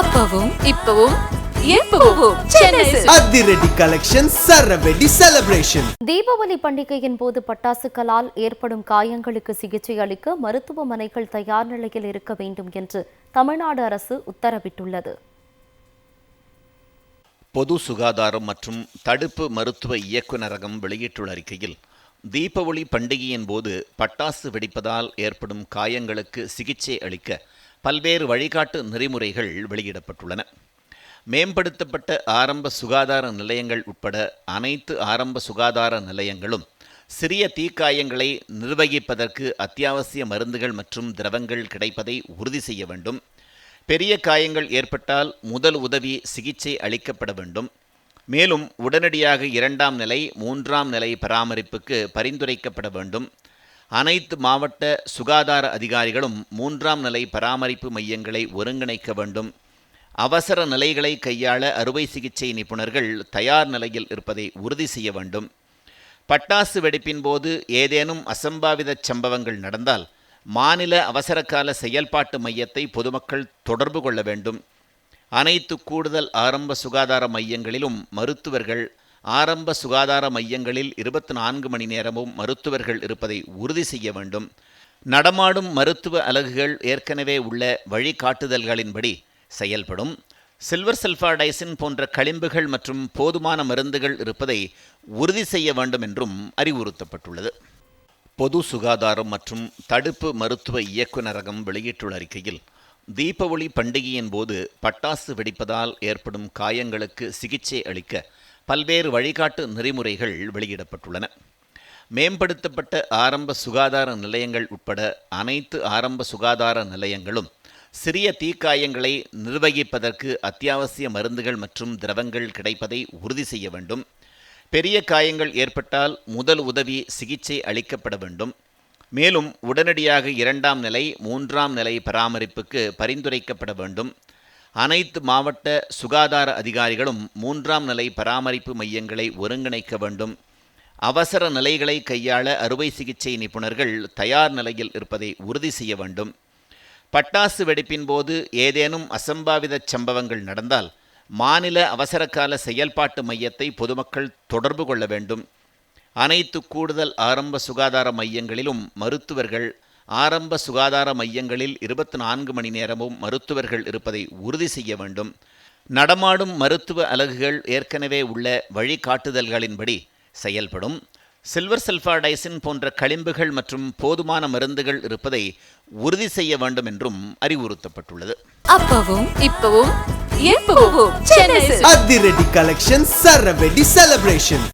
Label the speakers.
Speaker 1: அப்பவும் இப்பவும் எப்பவும் சென்னை சில்க்ஸ்.
Speaker 2: அதிரடி கலெக்ஷன் சரவெடி செலிப்ரேஷன்
Speaker 3: தீபாவளி பண்டிகையின் போது பட்டாசுகளால் ஏற்படும் காயங்களுக்கு சிகிச்சை அளிக்க மருத்துவமனைகள் தயார் நிலையில் இருக்க வேண்டும் என்று தமிழ்நாடு அரசு உத்தரவிட்டுள்ளது.
Speaker 4: பொது சுகாதாரம் மற்றும் தடுப்பு மருத்துவ இயக்குநரகம் வெளியிட்டுள்ள அறிக்கையில் தீபாவளி பண்டிகையின் போது பட்டாசு வெடிப்பதால் ஏற்படும் காயங்களுக்கு சிகிச்சை அளிக்க பல்வேறு வழிகாட்டு நெறிமுறைகள் வெளியிடப்பட்டுள்ளன. மேம்படுத்தப்பட்ட ஆரம்ப சுகாதார நிலையங்கள் உட்பட அனைத்து ஆரம்ப சுகாதார நிலையங்களும் சிறிய தீக்காயங்களை நிர்வகிப்பதற்கு அத்தியாவசிய மருந்துகள் மற்றும் திரவங்கள் கிடைப்பதை உறுதி செய்ய வேண்டும். பெரிய காயங்கள் ஏற்பட்டால் முதல் உதவி சிகிச்சை அளிக்கப்பட வேண்டும். மேலும் உடனடியாக இரண்டாம் நிலை மூன்றாம் நிலை பராமரிப்புக்கு பரிந்துரைக்கப்பட வேண்டும். அனைத்து மாவட்ட சுகாதார அதிகாரிகளும் மூன்றாம் நிலை பராமரிப்பு மையங்களை ஒருங்கிணைக்க வேண்டும். அவசர நிலைகளை கையாள அறுவை சிகிச்சை நிபுணர்கள் தயார் நிலையில் இருப்பதை உறுதி செய்ய வேண்டும். பட்டாசு வெடிப்பின் போது ஏதேனும் அசம்பாவித சம்பவங்கள் நடந்தால் மாநில அவசரகால செயல்பாட்டு மையத்தை பொதுமக்கள் தொடர்பு கொள்ள வேண்டும். அனைத்து கூடுதல் ஆரம்ப சுகாதார மையங்களிலும் மருத்துவர்கள் ஆரம்ப சுகாதார மையங்களில் இருபத்தி நான்கு மணி நேரமும் மருத்துவர்கள் இருப்பதை உறுதி செய்ய வேண்டும். நடமாடும் மருத்துவ அலகுகள் ஏற்கனவே உள்ள வழிகாட்டுதல்களின்படி செயல்படும். சில்வர் சல்ஃபாடைசின் போன்ற களிம்புகள் மற்றும் போதுமான மருந்துகள் இருப்பதை உறுதி செய்ய வேண்டும் என்றும் அறிவுறுத்தப்பட்டுள்ளது. பொது சுகாதாரம் மற்றும் தடுப்பு மருத்துவ இயக்குநரகம் வெளியிட்டுள்ள அறிக்கையில் தீபாவளி பண்டிகையின் போது பட்டாசு வெடிப்பதால் ஏற்படும் காயங்களுக்கு சிகிச்சை அளிக்க பல்வேறு வழிகாட்டு நெறிமுறைகள் வெளியிடப்பட்டுள்ளன. மேம்படுத்தப்பட்ட ஆரம்ப சுகாதார நிலையங்கள் உட்பட அனைத்து ஆரம்ப சுகாதார நிலையங்களும் சிறிய தீக்காயங்களை நிர்வகிப்பதற்கு அத்தியாவசிய மருந்துகள் மற்றும் திரவங்கள் கிடைப்பதை உறுதி செய்ய வேண்டும். பெரிய காயங்கள் ஏற்பட்டால் முதல் உதவி சிகிச்சை அளிக்கப்பட வேண்டும். மேலும் உடனடியாக இரண்டாம் நிலை மூன்றாம் நிலை பராமரிப்புக்கு பரிந்துரைக்கப்பட வேண்டும். அனைத்து மாவட்ட சுகாதார அதிகாரிகளும் மூன்றாம் நிலை பராமரிப்பு மையங்களை ஒருங்கிணைக்க வேண்டும். அவசர நிலைகளை கையாள அறுவை சிகிச்சை நிபுணர்கள் தயார் நிலையில் இருப்பதை உறுதி செய்ய வேண்டும். பட்டாசு வெடிப்பின் போது ஏதேனும் அசம்பாவித சம்பவங்கள் நடந்தால் மாநில அவசரகால செயல்பாட்டு மையத்தை பொதுமக்கள் தொடர்பு கொள்ள வேண்டும். அனைத்து கூடுதல் ஆரம்ப சுகாதார மையங்களிலும் மருத்துவர்கள் ஆரம்ப சுகாதார மையங்களில் இருபத்தி நான்கு மணி நேரமும் மருத்துவர்கள் இருப்பதை உறுதி செய்ய வேண்டும். நடமாடும் மருத்துவ அலகுகள் ஏற்கனவே உள்ள வழிகாட்டுதல்களின்படி செயல்படும். சில்வர் சல்ஃபாடைசின் போன்ற களிம்புகள் மற்றும் போதுமான மருந்துகள் இருப்பதை உறுதி செய்ய வேண்டும் என்றும் அறிவுறுத்தப்பட்டுள்ளது.
Speaker 1: அப்பவும் இப்பவும் எப்பவும்.
Speaker 2: அதிரடி கலெக்ஷன் சரவெடி செலிப்ரேஷன்